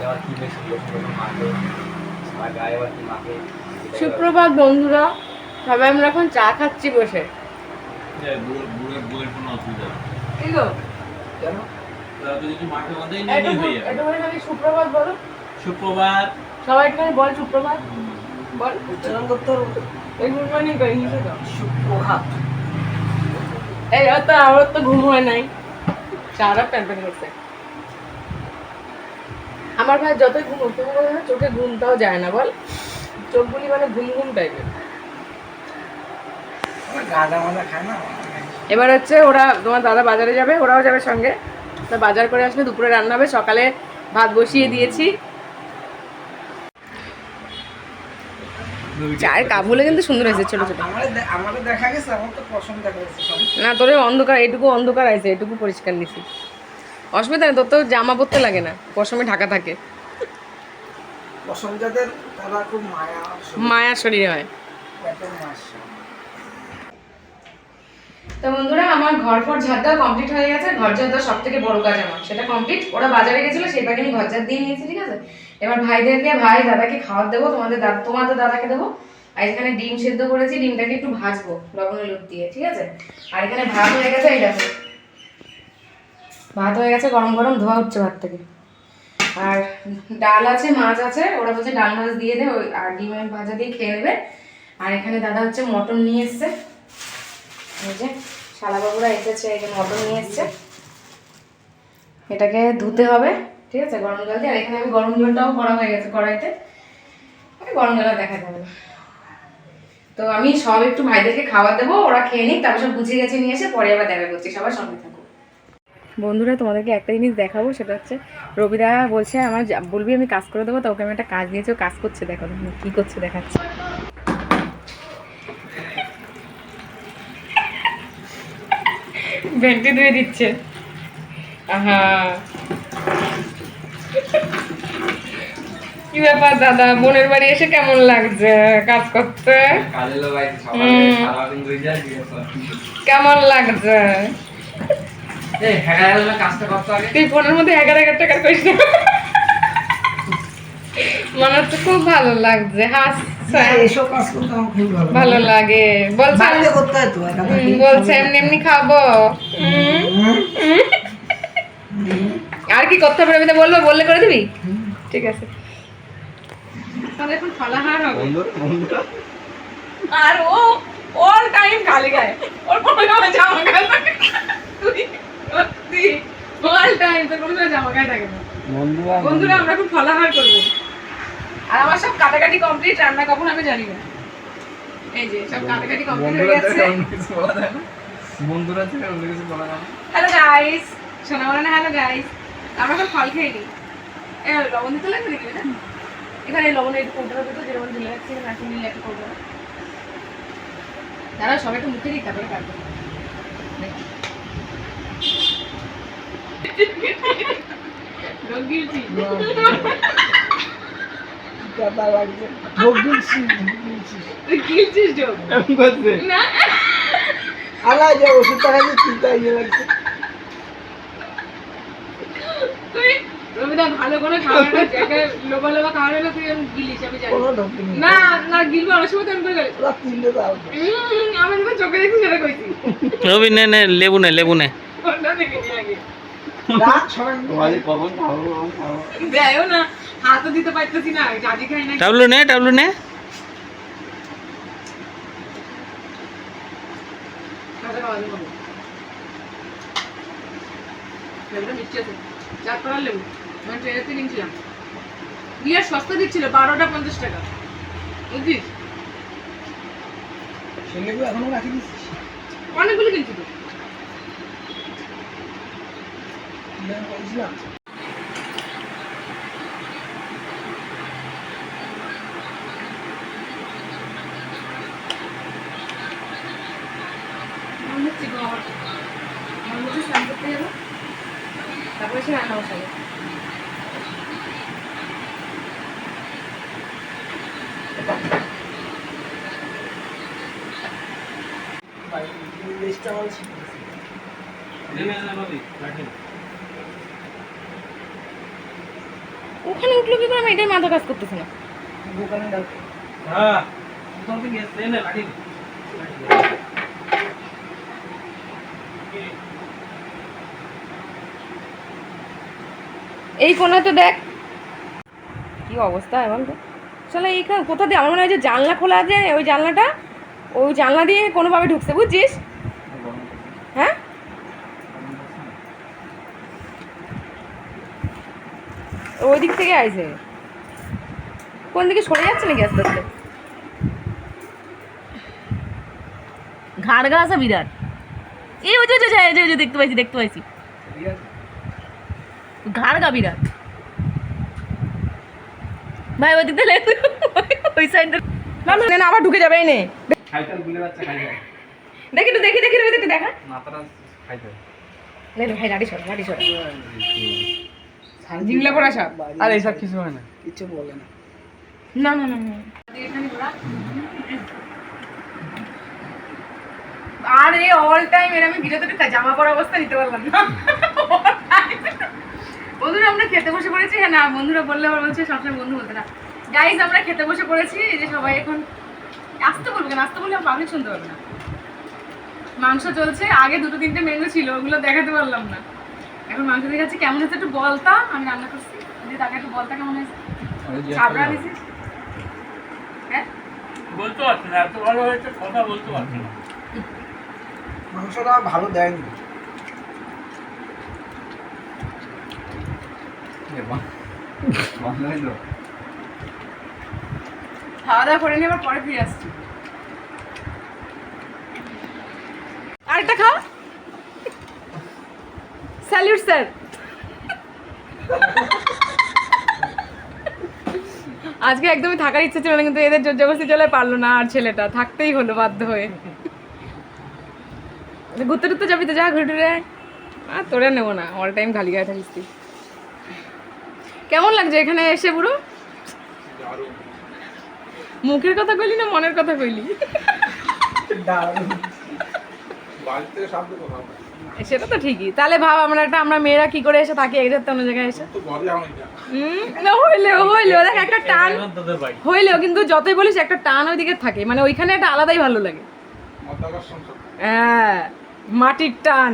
তাহলে আবার কি বেশি যখন যখন মাখে সারা গায়ে আবার কি মাখে সুপ্রভাত বন্ধুরা সবাই আমরা এখন চা খাচ্ছি বসে। সুপ্রভাত বলো? সুপ্রভাত। সবাই একটুখানি বল সুপ্রভাত। বল। উচ্চারণ করতে হবে এই গুড মর্নিং করি তো। সুপ্রভাত। এই তো আমার তো ঘুম হয় নাই। সারা প্যান প্যান করছে। আমার ভাই যতই ঘুম হচ্ছে চোখে ঘুমটাও যায় না বল। চোখগুলি মানে ঘুম ঘুম টাইপের এবার হচ্ছে ওরা তোমার দাদা বাজারে যাবে ওরাও যাবে সঙ্গে। তা বাজার করে আসলে দুপুরে রান্না হবে সকালে ভাত বসিয়ে দিয়েছি। চায়ের কাপগুলো কিন্তু সুন্দর হয়েছে ছোট ছোট। না তোর অন্ধকার এটুকু অন্ধকার আছে এটুকু পরিষ্কার নিছি। অসুবিধা নেই তোর তো জামা পরতে লাগে না। পশমে ঢাকা থাকে। মায়া শরীরে। হয়। তো বন্ধুরা আমার ঘর ফর ঝাড় দেওয়া কমপ্লিট হয়ে গেছে। ঘর ঝাড় দেওয়া সব থেকে বড় কাজ আমার। সেটা কমপ্লিট ওরা বাজারে গেছিল সেই পাকে আমি ঘর ঝাড় দিয়ে নিয়েছি ঠিক আছে? এবার ভাইদেরকে ভাই দাদাকে খাবার দেবো তোমাদের দাদা তোমাদের দাদাকে দেবো। আর এখানে ডিম সেদ্ধ করেছি ডিমটাকে একটু ভাজবো লবণ হলুদ দিয়ে ঠিক আছে? আর এখানে ভাত হয়ে গেছে এই দেখো। ভাত হয়ে গেছে, গরম গরম ধোয়া উঠছে ভাত থেকে। আর ডাল আছে, মাছ আছে, ওরা বলছে ডাল মাছ দিয়ে দে, ওই আর ডিমের ভাজা দিয়ে খেয়ে নেবে। আর এখানে দাদা হচ্ছে মটন নিয়ে এসছে। এই যে শালাবাবুরা এসেছে, এই যে মটন নিয়ে এসছে। এটাকে ধুতে হবে, ঠিক আছে, গরম জল দিয়ে। আর এখানে আমি গরম জলটাও করা হয়ে গেছে কড়াইতে। গরম জল আর দেখা যাবে তো আমি সব একটু ভাইদেরকে খাবার দেবো, ওরা খেয়ে নিক, তারপর সব গুছিয়ে গেছে নিয়ে এসে পরে আবার দেখা করছি। সবার সঙ্গে থাকো বন্ধুরা তোমাদেরকে একটা জিনিস দেখাবো সেটা হচ্ছে রবিদা বলছে আমার যা- বলবি আমি কাজ করে দেবো তো ওকে আমি একটা কাজ দিয়েছি ও কাজ করছে দেখো কি করছে দেখাচ্ছে। ভেন্টি ধুয়ে দিচ্ছে। আহা। কি ব্যাপার দাদা? বোনের বাড়ি এসে কেমন লাগছে? কাজ করতে? কেমন লাগছে এই হ্যাঁ হ্যাঁ কাজটা করতে আগে তুই ফোনের মধ্যে এগারো হাজার টাকা করিস না মনে হচ্ছে খুব ভালো লাগছে। লাগে। বলছে হয় তো এমনি এমনি খাব। আর কি করতে হবে রবিদা? বলব বললে করে দিবি? ঠিক আছে। তাহলে এখন ফলাহার হবে। বন্ধুরা বন্ধুরা। আর ও অল টাইম খালি গায়ে। ওর কোনো জামা গায়ে থাকে না। তুই সত্যি অল টাইম তোর জামা গায়ে থাকে না। বন্ধুরা বন্ধুরা আমরা এখন ফলাহার করব। আর আমার সব কাটাকাটি কমপ্লিট রান্না কখন আমি জানি না। এই যে সব কাটাকাটি কমপ্লিট হয়ে গেছে। না। বন্ধুরা থেকে অন্য কিছু বলা যায় হ্যালো গাইস শোনা বলে না হ্যালো গাইস আমরা এখন ফল খেয়ে নিই এ লবণ দিতে লাগবে নাকি না এখানে লবণ একটু যেরকম নাকি নিলে করব। দাঁড়া সবাই একটু মুখে দিই তারপরে কাটবো লোক গিলছি কথা লাগছে ভোগ দিচ্ছি তুই গিলছিস যোগ এমন করছে না আলা যে ওষুধ টাকা দিয়ে চিন্তা ইয়ে লাগছে ভালো করে খাওয়াটা জায়গায় লোবা লোবা খাওয়ানো হলে তুই এরকম গিলিস আমি জানি। কোনো ঢোকে নি না না গিলবো অনেক সময় তো করে গেলে পুরো তিনটে দাও উম, আমি যখন চোখে দেখছি সেটা কইছি। রবি নে নে লেবু নে লেবু নে। কোনটা দেখিনি আগে। টাবলু নে নে। বিয়ার সস্তা দিচ্ছিল বারোটা পঞ্চাশ টাকা। রাখি অনেকগুলো কিনছি তো আমি বলছিলাম মনে হচ্ছে গো আমার মনে হচ্ছে স্নান করতে যাব তারপরে সে রান্না বসাবো লিস্টটা আমার ছিল ওখানে উঠল কি করে? আমি এটাই মাথা কাজ করতেছে না। হ্যাঁ এই কোনাতে দেখ। কি অবস্থা এখন তো? চলো এইখানে কোথা দিয়ে? আমার মনে হয় যে জানলা খোলা আছে ওই জানলাটা ওই জানলা দিয়ে কোনোভাবে ঢুকছে বুঝছিস হ্যাঁ ওই দিক থেকে আইছে। কোন দিকে সরে যাচ্ছে নাকি আস্তে আস্তে? ঘাড় গা আছে বিরাট। এই ওই যে ওই যে, যে, দেখতে পাইছি দেখতে পাইছি। ঘাড় গা বিরাট। ভাই ওই দিক থেকে লেগে ওই সাইড না না না, আবার ঢুকে যাবে এই নে। খাইতে ভুলে যাচ্ছে খাইতে দেখি একটু দেখি দেখি দেখি মাথাটা খাইতে ভাই লাড়ি সর লাড়ি সর। জিংলা পড়া সব আর এইসব কিছু হয় না। না। না না না আর এই অল টাইম এর আমি জামা পরা অবস্থা নিতে পারলাম না। বন্ধুরা আমরা খেতে বসে পড়েছি। হ্যাঁ না বন্ধুরা বললে আবার বলছে সবসময় বন্ধু বলতে না। গাইজ আমরা খেতে বসে পড়েছি এই যে সবাই এখন আসতে বলব কেন? আসতে বললে পাবলিক শুনতে পারবে না। মাংস চলছে। আগে দুটো তিনটে মেনু ছিল ওগুলো দেখাতে পারলাম না। এখন মাংস দেখাচ্ছি কেমন হচ্ছে একটু বলতা? আমি রান্না করছি। দিয়ে তাকে একটু বলতা কেমন হয়েছে? চাপড়া দিছিস হ্যাঁ? বলতে পারছি না এত ভালো হয়েছে কথা বলতে পারছি না। মাংসটা ভালো দেয়নি। খাওয়া দাওয়া করে নিয়ে আবার পরে ফিরে আসছি। আরেকটা খাও। স্যালিউট স্যার আজকে একদমই থাকার ইচ্ছা ছিল না, কিন্তু এদের জোর জবরদস্তি চলে পারল না আর ছেলেটা। থাকতেই হলো বাধ্য হয়ে। ঘুরতে টুরতে যাবি তো যা, ঘুরে টুরে। আর তোরে নেব না অল টাইম খালি গায়ে থাকিস তুই। কেমন লাগছে এখানে এসে পুরো? মুখের কথা কইলি না মনের কথা কইলি? সেটা তো ঠিকই। তাহলে ভাব আমরা একটা আমরা মেয়েরা কি করে এসে থাকি এক অন্য জায়গায় এসে? হুম, না হইলেও হইলেও দেখ একটা টান। হইলেও কিন্তু যতই বলিস একটা টান ওইদিকে থাকে। মানে ওইখানে একটা আলাদাই ভালো লাগে। হ্যাঁ মাটির টান।